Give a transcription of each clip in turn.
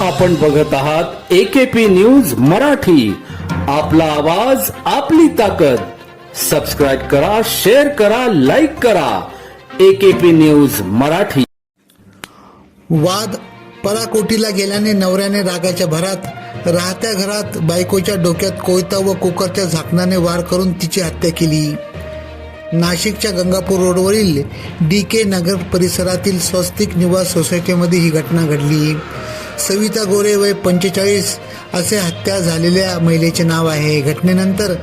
आपण बघत आहात एकेपी न्यूज मराठी. आपला आवाज आपली ताकद. सबस्क्राईब करा शेअर करा लाईक करा. AKP news Marathi. वाद पराकोटीला गेल्याने नवऱ्याने रागाच्या भरात राहत्या घरात बायकोच्या डोक्यात कोयता व कुकरच्या झाकणाने वार करून तिची हत्या केली. नाशिकच्या गंगापूर रोडवरील डी के नगर परिसरातील स्वस्तिक निवास सोसायटीमध्ये ही घटना घडली. सविता गोरे वय पंचेचाळीस असे हत्या झालेल्या महिलेचे नाव आहे. घटनेनंतर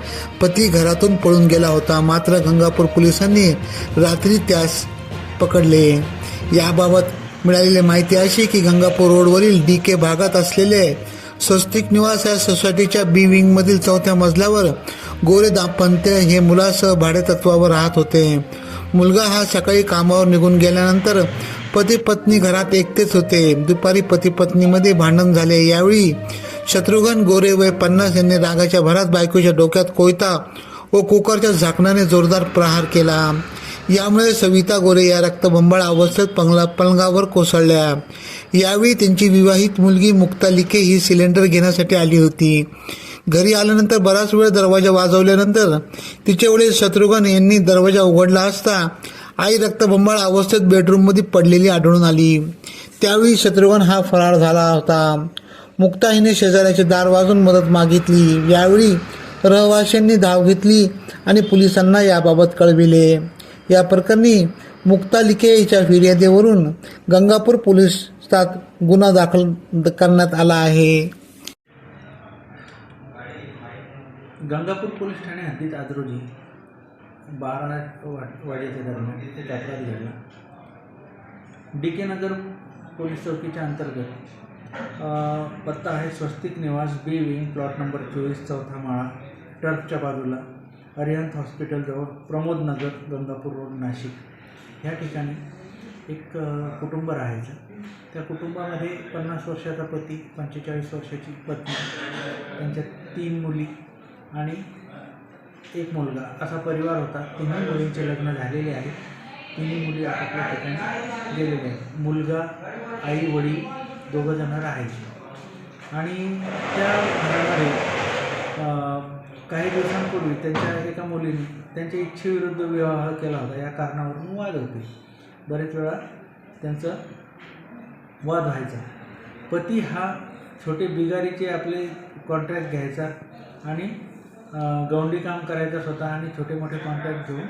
पती घरातून पळून गेला होता. मात्र गंगापूर पोलिसांनी रात्री त्यास पकडले. याबाबत मिळालेली माहिती अशी की गंगापूर रोडवरील डी के भागात असलेले स्वस्तिक निवास या सोसायटीच्या बी विंगमधील चौथ्या मजल्यावर गोरे दाम्पत्य हे मुलासह भाडेतत्वावर राहत होते. मुलगा हा सकाळी कामावर निघून गेल्यानंतर पती पत्नी घरात एकटेच होते. दुपारी पती पत्नीमध्ये भांडण झाले. यावेळी शत्रुघ्न गोरे वय पन्नास यांनी रागाच्या भरात बायकोच्या डोक्यात कोयता व कुकरच्या झाकणाने जोरदार प्रहार केला. यामुळे सविता गोरे या रक्तबंबाळ अवस्थेत पंगला पलंगावर कोसळल्या. यावेळी त्यांची विवाहित मुलगी मुक्तालिके ही सिलेंडर घेण्यासाठी आली होती. घरी आल्यानंतर बराच वेळ दरवाजा वाजवल्यानंतर तिचे वडील शत्रुघ्न यांनी दरवाजा उघडला असता आई रक्तबंबाळ अवस्थेत बेडरूममध्ये पडलेली आढळून आली. त्यावेळी शत्रुघ्न हा फरार झाला होता. मुक्ता हिने शेजाऱ्याचे दार वाजून मदत मागितली. यावेळी रहवाशांनी धाव घेतली आणि पोलिसांना याबाबत कळविले. या प्रकरणी मुक्ता लिके हिच्या फिर्यादीवरून गंगापूर पोलिसात गुन्हा दाखल करण्यात आला आहे. गंगापूर पोलीस ठाणे हद्दीत आज रोजी बारा वाट वाजेच्या दरम्यान एक अपराध घडला. डी के नगर पोलीस चौकीच्या अंतर्गत पत्ता आहे स्वस्तिक निवास बी विंग प्लॉट नंबर चोवीस चौथा माळा टर्फच्या बाजूला अरिहंत हॉस्पिटलजवळ प्रमोद नगर गंगापूर रोड नाशिक. ह्या ठिकाणी एक कुटुंब राहायचं. त्या कुटुंबामध्ये पन्नास वर्षाचा पती पंचेचाळीस वर्षाची पत्नी त्यांच्या तीन मुली आणि एक मुलगा असा परिवार होता. तिन्ही मुलींचे लग्न झालेले आहे. तिन्ही मुली आपापल्या ठिकाणी गेलेल्या आहेत. मुलगा आई वडील दोघं राहायचे. आणि त्या घरामध्ये काही दिवसांपूर्वी त्यांच्या एका मुलीने त्यांच्या इच्छेविरुद्ध विवाह केला होता. या कारणावरून वाद होते. बरेच वेळा त्यांचं वाद व्हायचा. पती हा छोटे बिगारीचे आपले कॉन्ट्रॅक्ट घ्यायचा आणि गवंडी काम करायचा स्वतः आणि छोटे मोठे कॉन्ट्रॅक्ट घेऊन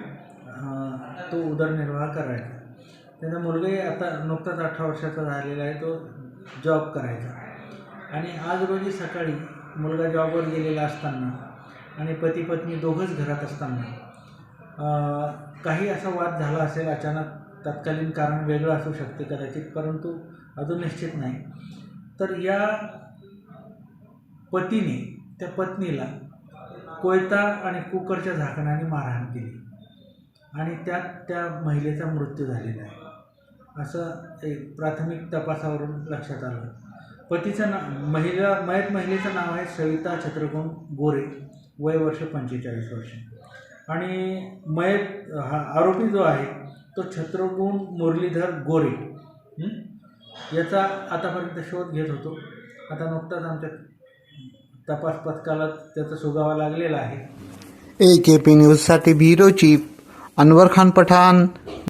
तो उदरनिर्वाह करायचा. त्याचा मुलगाही आता नुकताच अठरा वर्षाचा झालेला आहे तो जॉब करायचा. आणि आज रोजी सकाळी मुलगा जॉबवर गेलेला असताना आणि पती पत्नी दोघंच घरात असताना काही असा वाद झाला असेल अचानक तत्कालीन कारण वेगळं असू शकते कदाचित परंतु अजून निश्चित नाही. तर या पतीने त्या पत्नीला कोयता आणि कुकरच्या झाकणाने मारहाण केली. आणि त्यात त्या महिलेचा मृत्यू झालेला आहे. असं एक प्राथमिक तपासावरून लक्षात आलं. पतीचं ना महिला मयत महिलेचं नाव आहे सविता छत्रगुण गोरे वय वर्ष पंचेचाळीस वर्ष. आणि मयत हा आरोपी जो आहे तो छत्रगुण मुरलीधर गोरे. याचा आतापर्यंत शोध घेत होतो. आता नुकताच आमच्या तपास पथकाला त्याचा सुगावा लागलेला आहे. ए के पी न्यूजसाठी ब्युरो चीफ अनवर खान पठाण